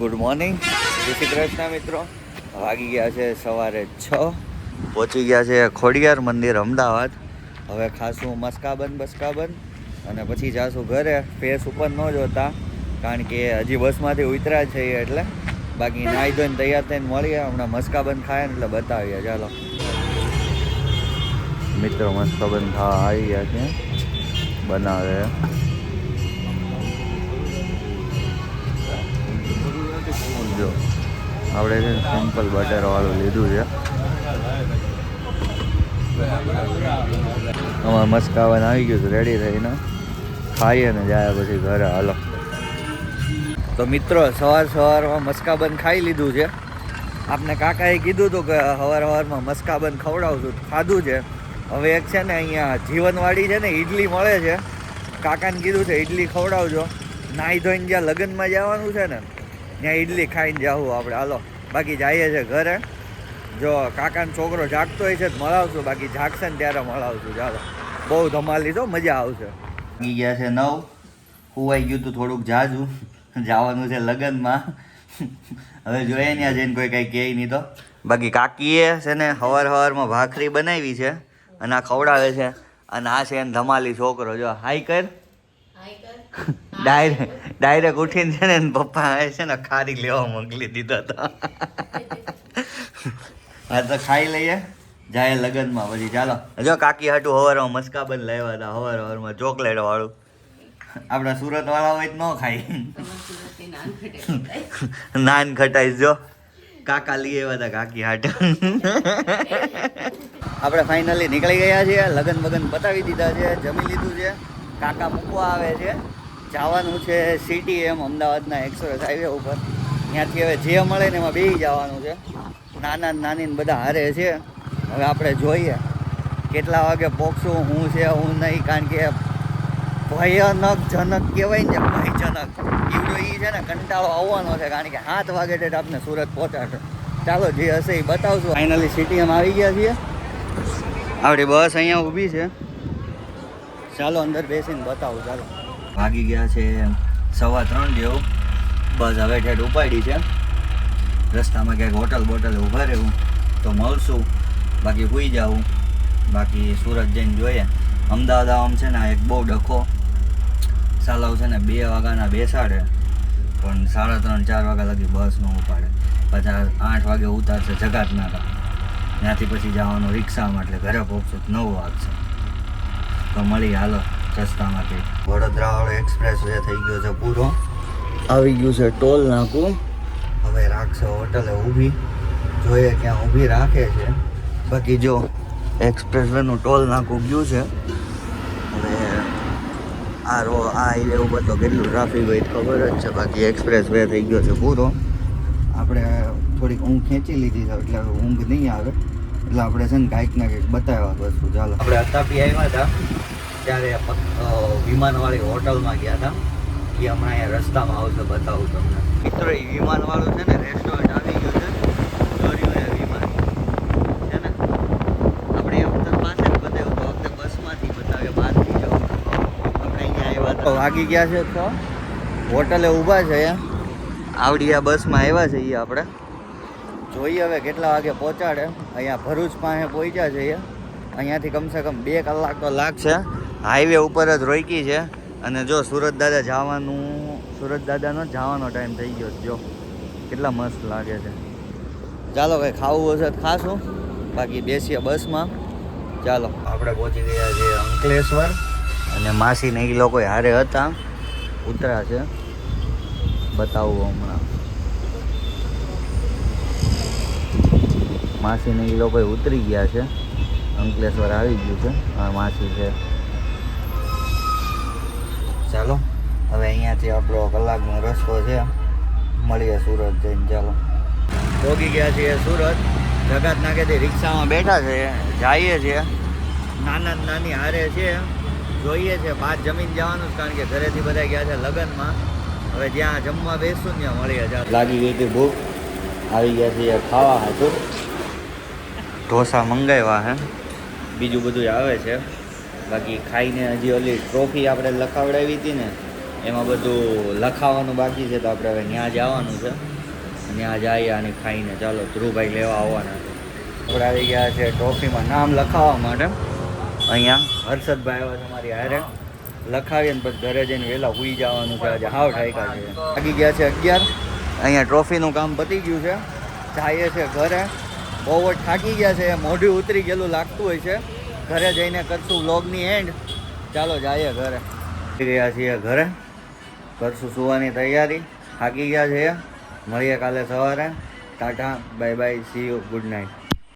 Good morning જય કૃષ્ણ મિત્રો, વાગી ગયા છે સવારે છ. પહોંચી ગયા છે ખોડિયાર મંદિર, અમદાવાદ. હવે ખાસું મસ્કાબન બસ્કાબન અને પછી જાશું ઘરે. ફેસ ઉપર ન જોતા, કારણ કે હજી બસમાંથી ઉતર્યા છે એટલે. બાકી નાહી ધોઈને તૈયાર થઈને મળીએ. હમણાં મસ્કાબન ખાય ને એટલે બતાવીએ. ચાલો. મિત્રો મસ્કાબન ખાવા આવી ગયા છે. બનાવે. જો, આપણે છે ને સિમ્પલ બટરવાળું લીધું છે. અમારે મસ્કાવન આવી ગયું છે રેડી થઈને. ખાઈએ ને જાય પછી ઘરે, હાલો. તો મિત્રો, સવાર સવારમાં મસ્કાબન ખાઈ લીધું છે. આપને કાકાએ કીધું હતું કે સવાર સવારમાં મસ્કાબન ખવડાવશું ખાધું છે. હવે એક છે ને અહીંયા જીવનવાડી છે ને, ઈડલી મળે છે. કાકાને કીધું છે, ઈડલી ખવડાવજો. નાહી ધોઈને જ્યાં લગ્નમાં જવાનું છે ને ત્યાં ઈડલી ખાઈને જાવું આપણે. હાલો બાકી જઈએ છે ઘરે. જો કાકાનો છોકરો જાગતો હોય છે તો મળાવશું. બાકી જાગશે ને ત્યારે મળાવશું. ચાલો બહુ ધમાલ લીધો મજા આવશે. ઈ ગયા છે નવ. હુવાઈ ગયું હતું થોડુંક જાજુ. જવાનું છે લગ્નમાં. હવે જોઈએ ત્યાં જઈને કોઈ કાંઈ કહે નહીં તો. બાકી કાકીએ છે ને હવાર હવારમાં ભાખરી બનાવી છે અને આ ખવડાવે છે. અને આ છે એને ધમાલી છોકરો. જો હાઈ કર. ડાયરેક્ટ ડાયરેક્ટ ઉઠીને છે ને પપ્પા છે ને ખારી લેવા મોકલી દીધો તો. હા તો ખાઈ લઈએ. જાય લગનમાં પછી. ચાલો. જો કાકી હાટું હવારમાં મસ્કાબન લાવ્યા હતા. હવાર હવારમાં ચોકલેટ વાળું. આપણા સુરત વાળા હોય ન ખાય. નાન ખટાઈ જો. કાકા લઈ આવ્યા હતા કાકી હાટ. આપણે ફાઇનલી નીકળી ગયા છીએ. લગન બગન બતાવી દીધા છે. જમી લીધું છે. કાકા મૂકવા આવે છે. જવાનું છે સિટી એમ અમદાવાદના એક્સપ્રેસ હાઈવે ઉપર. ત્યાંથી હવે જે મળે ને એમાં બે જવાનું છે. નાના નાની બધા હારે છે. હવે આપણે જોઈએ કેટલા વાગે પોખશું હું છે, હું નહીં, કારણ કે ભયાનક જનક કહેવાય ને, ભયજનક. એવડો એ છે ને, કંટાળો આવવાનો છે, કારણ કે સાત વાગે ડેટ આપણે સુરત પહોંચાડશે. ચાલો, જે હશે એ બતાવશું. ફાઇનલી સિટીમાં આવી ગયા છીએ. આપણી બસ અહીંયા ઊભી છે. ચાલો, અંદર બેસીને બતાવું, ચાલો. ભાગી ગયા છે સવા ત્રણ જેવું. બસ હવે ઠેઠ ઉપાડી છે. રસ્તામાં ક્યાંક હોટલ બોટલ ઊભા રહેવું તો મળશું. બાકી હોઈ જાવું બાકી સુરત જઈને જોઈએ. અમદાવાદ આમ છે ને એક બહુ ડખો સાલાવ છે ને બે વાગ્યાના બેસાડે. પણ સાડા ત્રણ, ચાર વાગ્યા લગી બસ ન ઉપાડે. પાછા આઠ વાગે ઉતારશે જગાતનારા ત્યાંથી પછી જવાનું રિક્ષામાં એટલે ઘરે પહોંચશે નવ વાગશે. તો મળી હાલો. રસ્તામાંથી વડોદરા વાળો એક્સપ્રેસ વે થઈ ગયો છે પૂરો. આવી ગયું છે ટોલ નાકું. હવે રાખશે હોટલે ઊભી. જોઈએ ક્યાં ઊભી રાખે છે. બાકી જો એક્સપ્રેસ વેનું ટોલ નાકું ગયું છે. હવે આ રો આ હાઈવે ઉપર તો કેટલું ટ્રાફિક હોય તો ખબર જ છે. બાકી એક્સપ્રેસ વે થઈ ગયો છે પૂરો. આપણે થોડીક ઊંઘ ખેંચી લીધી છે એટલે ઊંઘ નહીં આવે. એટલે આપણે છે ને કાંઈક ના કંઈક બતાવ્યા વસ્તુ ચાલો. આપણે અતાપી આવ્યા હતા. ત્યારે વિમાનવાળી હોટલમાં ગયા હતા. એ હમણાં અહીંયા રસ્તામાં આવશે બતાવું તમને. મિત્રો એ વિમાનવાળું છે ને રેસ્ટોરન્ટ આવી ગયું છે. વિમાન. છે ને? આપણે એમ તો પાસે જ બતાવ્યું તો વખતે બસમાંથી બતાવ્યો બહારથી જવું આપણે અહીંયા આવ્યા તો વાગી ગયા છે તો? હોટલે ઊભા છે આવડી આ બસમાં આવ્યા છે એ આપણે. જોઈએ હવે કેટલા વાગે પહોંચાડે. અહીંયા ભરૂચ પાસે પહોંચ્યા છે અહીંયાથી કમસે કમ બે કલાક તો લાગશે. હાઈવે ઉપર જ રોકી છે. અને જો સુરત દાદા જવાનું સુરત દાદાનો જવાનો ટાઈમ થઈ ગયો જો કેટલા મસ્ત લાગે છે. ચાલો કંઈ ખાવું હશે તો ખાશું. બાકી બેસીએ બસમાં. ચાલો. આપણે પહોંચી ગયા છીએ અંકલેશ્વર. અને માસી ને એ લોકો હારે હતા. ઉતરા છે. બતાવું હમણાં. માસી ને એ લોકો ઉતરી ગયા છે. અંકલેશ્વર આવી ગયું છે. માસી છે. ચાલો, હવે અહીંયાથી આપણો કલાકનો રસ્તો છે. મળીએ સુરત જઈને, ચાલો. ભોગી ગયા છીએ સુરત. જગત નાખેથી રિક્ષામાં બેઠા છે, જઈએ છીએ. નાના નાની હારે છે. જોઈએ છે, બહાર જમીન જવાનું કારણ કે ઘરેથી બધા ગયા છે લગ્નમાં. હવે જ્યાં જમવા બેસું, ત્યાં મળીએ, ચાલો. લાગી ગઈ હતી ભૂખ. આવી ગયા છીએ, ખાવા હતું ઢોસા મંગાવ્યા હે. બીજું બધું આવે છે. બાકી ખાઈને હજી ઓલી ટ્રોફી આપણે લખાવડાવી હતી ને, એમાં બધું લખાવાનું બાકી છે તો આપણે હવે ત્યાં જવાનું છે. ત્યાં જઈએ અને ખાઈને. ચાલો, ધ્રુવભાઈ લેવા આવવાના. આપણે આવી ગયા છે ટ્રોફીમાં નામ લખાવવા માટે. અહીંયા હર્ષદભાઈ આવ્યા તમારી મારી હારે. લખાવીએ ને પછી ઘરે જઈને વહેલા ઉઈ જવાનું છે. આજે હાવ ઠાયકા છે. લાગી ગયા છે અગિયાર. અહીંયા ટ્રોફીનું કામ પતી ગયું છે. જઈએ છે ઘરે. બહુ જ થાકી ગયા છે. મોઢું ઉતરી ગયેલું લાગતું હોય છે. ઘરે જઈને કરશું વ્લોગની એન્ડ ચાલો જઈએ ઘરે. ગયા છીએ ઘરે. કરશું સુવાની તૈયારી. થાકી ગયા છે મળીએ કાલે સવારે. Tata bye bye see you good night